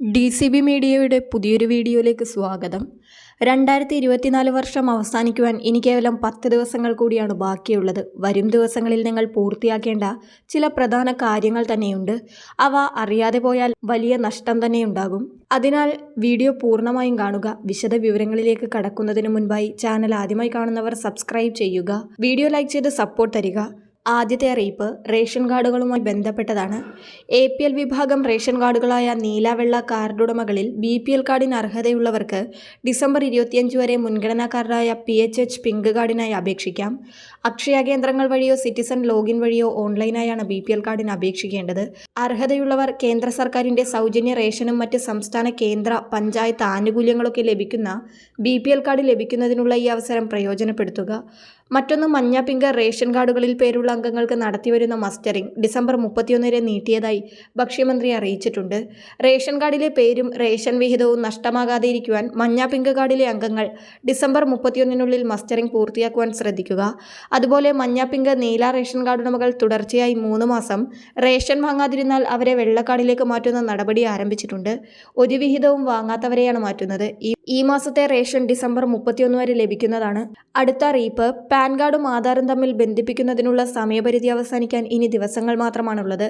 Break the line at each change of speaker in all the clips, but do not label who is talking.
D C B മീഡിയയുടെ പുതിയൊരു വീഡിയോയിലേക്ക് സ്വാഗതം. രണ്ടായിരത്തി ഇരുപത്തിനാല് വർഷം അവസാനിക്കുവാൻ ഇനി കേവലം പത്ത് ദിവസങ്ങൾ കൂടിയാണ് ബാക്കിയുള്ളത്. വരും ദിവസങ്ങളിൽ നിങ്ങൾ പൂർത്തിയാക്കേണ്ട ചില പ്രധാന കാര്യങ്ങൾ തന്നെയുണ്ട്. അവ അറിയാതെ പോയാൽ വലിയ നഷ്ടം തന്നെ ഉണ്ടാകും അതിനാൽ വീഡിയോ പൂർണമായും കാണുക. വിശദ വിവരങ്ങളിലേക്ക് കടക്കുന്നതിന് മുൻപായി ചാനൽ ആദ്യമായി കാണുന്നവർ സബ്സ്ക്രൈബ് ചെയ്യുക. വീഡിയോ ലൈക്ക് ചെയ്ത് സപ്പോർട്ട് തരിക. ആദ്യത്തെ അറിയിപ്പ് റേഷൻ കാർഡുകളുമായി ബന്ധപ്പെട്ടതാണ്. എ പി എൽ വിഭാഗം റേഷൻ കാർഡുകളായ നീല വെള്ള കാർഡുടമകളിൽ ബി പി എൽ കാർഡിന് അർഹതയുള്ളവർക്ക് ഡിസംബർ ഇരുപത്തിയഞ്ച് വരെ മുൻഗണനാ കാർഡായ പി എച്ച് എച്ച് പിങ്ക് കാർഡിനായി അപേക്ഷിക്കാം. അക്ഷയ കേന്ദ്രങ്ങൾ വഴിയോ സിറ്റിസൺ ലോഗിൻ വഴിയോ ഓൺലൈനായാണ് ബി പി എൽ കാർഡിന് അപേക്ഷിക്കേണ്ടത്. അർഹതയുള്ളവർ കേന്ദ്ര സർക്കാരിന്റെ സൗജന്യ റേഷനും മറ്റ് സംസ്ഥാന കേന്ദ്ര പഞ്ചായത്ത് ആനുകൂല്യങ്ങളൊക്കെ ലഭിക്കുന്ന ബി പി എൽ കാർഡ് ലഭിക്കുന്നതിനുള്ള ഈ അവസരം പ്രയോജനപ്പെടുത്തുക. മറ്റൊന്ന് മഞ്ഞ പിങ്ക് റേഷൻ കാർഡുകളിൽ പേരുള്ള അംഗങ്ങൾക്ക് നടത്തിവരുന്ന മസ്റ്ററിംഗ് ഡിസംബർ മുപ്പത്തിയൊന്ന് വരെ നീട്ടിയതായി ഭക്ഷ്യമന്ത്രി അറിയിച്ചിട്ടുണ്ട്. റേഷൻ കാർഡിലെ പേരും റേഷൻ വിഹിതവും നഷ്ടമാകാതെ ഇരിക്കുവാൻ മഞ്ഞ പിങ്ക് കാർഡിലെ അംഗങ്ങൾ ഡിസംബർ മുപ്പത്തിയൊന്നിനുള്ളിൽ മസ്റ്ററിംഗ് പൂർത്തിയാക്കുവാൻ ശ്രദ്ധിക്കുക. അതുപോലെ മഞ്ഞ പിങ്ക് നീല റേഷൻ കാർഡ് ഉടമകൾ തുടർച്ചയായി മൂന്ന് മാസം റേഷൻ വാങ്ങാതിരുന്നാൽ അവരെ വെള്ളക്കാർഡിലേക്ക് മാറ്റുന്ന നടപടി ആരംഭിച്ചിട്ടുണ്ട്. ഒരു വിഹിതവും വാങ്ങാത്തവരെയാണ് മാറ്റുന്നത്. ഈ ഈ മാസത്തെ റേഷൻ ഡിസംബർ മുപ്പത്തിയൊന്ന് വരെ ലഭിക്കുന്നതാണ്. അടുത്ത റീപ്പ് പാൻ കാർഡും ആധാറും തമ്മിൽ ബന്ധിപ്പിക്കുന്നതിനുള്ള സമയപരിധി അവസാനിക്കാൻ ഇനി ദിവസങ്ങൾ മാത്രമാണുള്ളത്.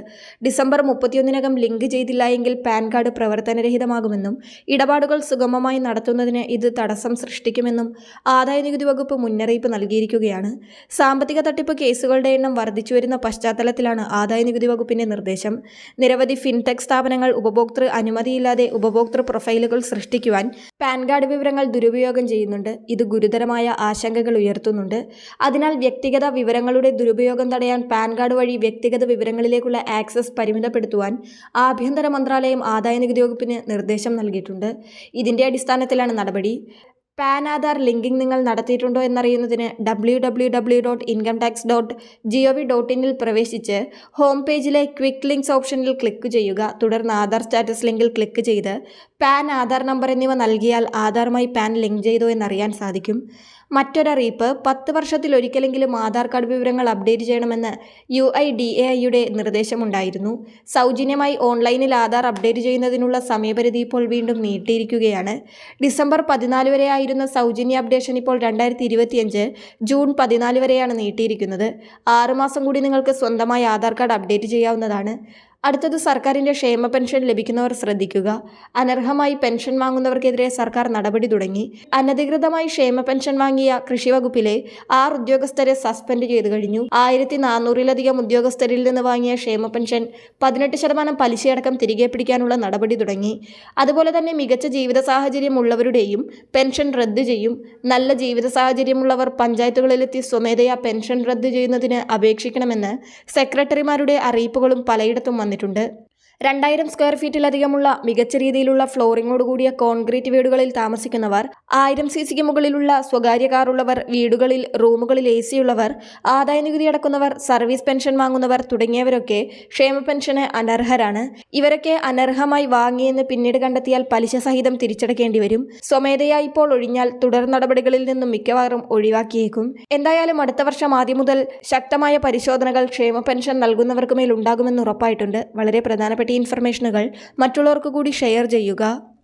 ഡിസംബർ മുപ്പത്തിയൊന്നിനകം ലിങ്ക് ചെയ്തില്ല എങ്കിൽ പാൻ കാർഡ് പ്രവർത്തനരഹിതമാകുമെന്നും ഇടപാടുകൾ സുഗമമായി നടത്തുന്നതിന് ഇത് തടസ്സം സൃഷ്ടിക്കുമെന്നും ആദായനികുതി വകുപ്പ് മുന്നറിയിപ്പ് നൽകിയിരിക്കുകയാണ്. സാമ്പത്തിക തട്ടിപ്പ് കേസുകളുടെ എണ്ണം വർദ്ധിച്ചുവരുന്ന പശ്ചാത്തലത്തിലാണ് ആദായനികുതി വകുപ്പിന്റെ നിർദ്ദേശം. നിരവധി ഫിൻടെക് സ്ഥാപനങ്ങൾ ഉപഭോക്തൃ അനുമതിയില്ലാതെ ഉപഭോക്തൃ പ്രൊഫൈലുകൾ സൃഷ്ടിക്കുവാൻ പാൻ കാർഡ് വിവരങ്ങൾ ദുരുപയോഗം ചെയ്യുന്നുണ്ട്. ഇത് ഗുരുതരമായ ആശങ്കകൾ ഉയർത്തുന്നുണ്ട്. അതിനാൽ വ്യക്തിഗത വിവരങ്ങളുടെ ദുരുപയോഗം തടയാൻ പാൻ കാർഡ് വഴി വ്യക്തിഗത വിവരങ്ങളിലേക്കുള്ള ആക്സസ് പരിമിതപ്പെടുത്തുവാൻ ആഭ്യന്തര മന്ത്രാലയം ആദായ നികുതി വകുപ്പിന് നിർദ്ദേശം നൽകിയിട്ടുണ്ട്. ഇതിന്റെ അടിസ്ഥാനത്തിലാണ് നടപടി. പാൻ ആധാർ ലിങ്കിംഗ് നിങ്ങൾ നടത്തിയിട്ടുണ്ടോ എന്നറിയുന്നതിന് W W W dot income tax dot G O V dot ഇനിൽ പ്രവേശിച്ച് ഹോം പേജിലെ ക്വിക്ക് ലിങ്ക്സ് ഓപ്ഷനിൽ ക്ലിക്ക് ചെയ്യുക. തുടർന്ന് ആധാർ സ്റ്റാറ്റസ് ലിങ്കിൽ ക്ലിക്ക് ചെയ്ത് പാൻ ആധാർ നമ്പർ എന്നിവ നൽകിയാൽ ആധാറുമായി പാൻ ലിങ്ക് ചെയ്തോ എന്നറിയാൻ സാധിക്കും. മറ്റൊരറിയിപ്പ് പത്ത് വർഷത്തിലൊരിക്കലെങ്കിലും ആധാർ കാർഡ് വിവരങ്ങൾ അപ്ഡേറ്റ് ചെയ്യണമെന്ന് യു ഐ ഡി എ ഐയുടെ നിർദ്ദേശമുണ്ടായിരുന്നു. സൗജന്യമായി ഓൺലൈനിൽ ആധാർ അപ്ഡേറ്റ് ചെയ്യുന്നതിനുള്ള സമയപരിധി ഇപ്പോൾ വീണ്ടും നീട്ടിയിരിക്കുകയാണ്. ഡിസംബർ പതിനാല് വരെ ആയിരുന്ന സൗജന്യ അപ്ഡേഷൻ ഇപ്പോൾ രണ്ടായിരത്തി ഇരുപത്തിയഞ്ച് ജൂൺ പതിനാല് വരെയാണ് നീട്ടിയിരിക്കുന്നത്. ആറുമാസം കൂടി നിങ്ങൾക്ക് സ്വന്തമായി ആധാർ കാർഡ് അപ്ഡേറ്റ് ചെയ്യാവുന്നതാണ്. അടുത്തത് സർക്കാരിന്റെ ക്ഷേമ പെൻഷൻ ലഭിക്കുന്നവർ ശ്രദ്ധിക്കുക. അനർഹമായി പെൻഷൻ വാങ്ങുന്നവർക്കെതിരെ സർക്കാർ നടപടി തുടങ്ങി. അനധികൃതമായി ക്ഷേമ പെൻഷൻ വാങ്ങിയ കൃഷിവകുപ്പിലെ ആറ് ഉദ്യോഗസ്ഥരെ സസ്പെൻഡ് ചെയ്തു കഴിഞ്ഞു. ആയിരത്തി നാനൂറിലധികം ഉദ്യോഗസ്ഥരിൽ നിന്ന് വാങ്ങിയ ക്ഷേമ പെൻഷൻ പതിനെട്ട് ശതമാനം പലിശയടക്കം തിരികെ പിടിക്കാനുള്ള നടപടി തുടങ്ങി. അതുപോലെ തന്നെ മികച്ച ജീവിത സാഹചര്യമുള്ളവരുടെയും പെൻഷൻ റദ്ദ് ചെയ്യും. നല്ല ജീവിത സാഹചര്യമുള്ളവർ പഞ്ചായത്തുകളിലെത്തി സ്വമേധയാ പെൻഷൻ റദ്ദ് ചെയ്യുന്നതിന് അപേക്ഷിക്കണമെന്ന് സെക്രട്ടറിമാരുടെ അറിയിപ്പുകളും പലയിടത്തും വന്നിട്ടുണ്ട്. രണ്ടായിരം സ്ക്വയർ ഫീറ്റിലധികമുള്ള മികച്ച രീതിയിലുള്ള ഫ്ലോറിങ്ങോടുകൂടിയ കോൺക്രീറ്റ് വീടുകളിൽ താമസിക്കുന്നവർ ആയിരം സി സിക്ക് മുകളിലുള്ള സ്വകാര്യ കാറുള്ളവർ വീടുകളിൽ റൂമുകളിൽ എ സിയുള്ളവർ ആദായ നികുതി അടക്കുന്നവർ സർവീസ് പെൻഷൻ വാങ്ങുന്നവർ തുടങ്ങിയവരൊക്കെ ക്ഷേമ പെൻഷന് അനർഹരാണ്. ഇവരൊക്കെ അനർഹമായി വാങ്ങിയെന്ന് പിന്നീട് കണ്ടെത്തിയാൽ പലിശ സഹിതം തിരിച്ചടക്കേണ്ടി വരും. സ്വമേധയാ ഇപ്പോൾ ഒഴിഞ്ഞാൽ തുടർ നടപടികളിൽ നിന്നും മിക്കവാറും ഒഴിവാക്കിയേക്കും. എന്തായാലും അടുത്ത വർഷം ആദ്യം മുതൽ ശക്തമായ പരിശോധനകൾ ക്ഷേമ പെൻഷൻ നൽകുന്നവർക്ക് മേൽ ഉണ്ടാകുമെന്ന് ഉറപ്പായിട്ടുണ്ട്. വളരെ പ്രധാനപ്പെട്ട ഈ ഇൻഫർമേഷനുകൾ മറ്റുള്ളവർക്ക് കൂടി ഷെയർ ചെയ്യുക.